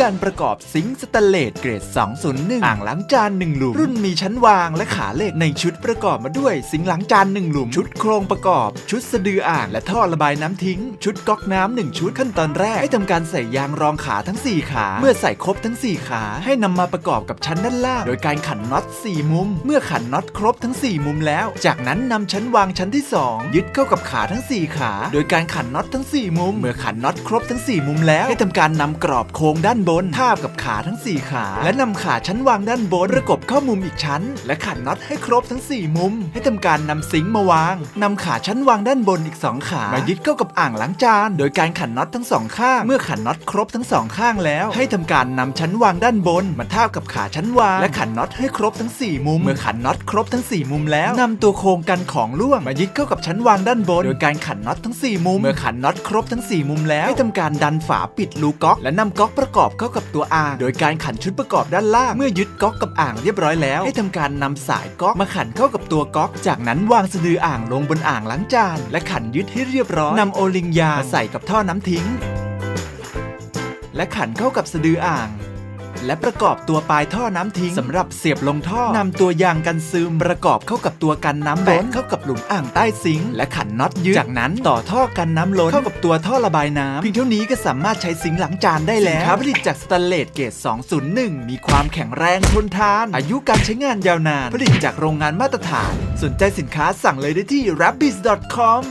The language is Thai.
การประกอบซิงค์สแตนเลสเกรด 201 อ่างล้างจาน1หลุม รุ่นมีชั้นวางและขาเหล็กในชุดประกอบมาด้วยซิงค์ล้างจาน1หลุม ชุดโครงประกอบ ชุดสะดืออ่างและท่อระบายน้ำทิ้ง ชุดก๊อกน้ำหนึ่งชุดขั้นตอนแรก ให้ทำการใส่ยางรองขาทั้ง 4 ขา เมื่อใส่ครบทั้ง 4 ขา ให้นำมาประกอบกับชั้นด้านล่าง โดยการขันน็อต 4 มุม เมื่อขันน็อตครบทั้ง 4 มุมแล้ว จากนั้นนำชั้นวางชั้นที่ 2 ยึดเข้ากับขาทั้ง 4 ขา โดยการขันน็อตทั้ง 4 มุม เมื่อขันน็อตครบทั้ง 4 มุมแล้วให้ทำการนำกรอบโค้งด้านบนทาบกับขาทั้ง 4 ขา และนำขาชั้นวางด้านบนประกบเข้ามุมอีกชั้น และขันน็อตให้ครบทั้ง 4 มุม ให้ทำการนำซิงค์มาวางนำขาชั้นวางด้านบนอีก 2 ขามายึดเข้ากับอ่างล้างจาน โดยการขันน็อตทั้งสองข้าง เมื่อขันน็อตครบทั้งสองข้างแล้ว ให้ทำการนำชั้นวางด้านบน มาทาบกับขาชั้นวาง และขันน็อตให้ครบทั้ง 4 มุม เมื่อขันน็อตครบทั้ง 4 มุมแล้วนำตัวโครงกันของร่วงมายึดเข้ากับชั้นวางด้านบน โดยการขันน็อตทั้ง 4 มุม เมื่อขันน็อตครบทั้ง 4 มุมแล้วให้ทำการดันฝาปิดรูก๊อกและนำก๊อกประกอบเข้ากับตัวอ่าง โดยการขันชุดประกอบด้านล่าง เมื่อยึดก๊อกกับอ่างเรียบร้อยแล้ว ให้ทำการนำสายก๊อกมาขันเข้ากับตัวก๊อก จากนั้นวางสะดืออ่างลงบนอ่างล้างจาน และขันยึดให้เรียบร้อยนำโอลิงยามาใส่กับท่อน้ำทิ้ง และขันเข้ากับสะดืออ่าง และประกอบตัวปลายท่อน้ำทิ้งสำหรับเสียบลงท่อนำตัวยางกันซึมประกอบเข้ากับตัวกันน้ำล้นเข้ากับหลุมอ่างใต้ซิงค์และขันน็อตยึดจากนั้นต่อท่อกันน้ำล้นเข้ากับตัวท่อระบายน้ำเพียงเท่านี้ก็สามารถใช้ซิงค์ล้างจานได้แล้วสินค้าผลิตจากสแตนเลสเกรด201 มีความแข็งแรงทนทาน อายุการใช้งานยาวนาน ผลิตจากโรงงานมาตรฐาน สนใจสินค้าสั่งเลยได้ที่ rabbis.com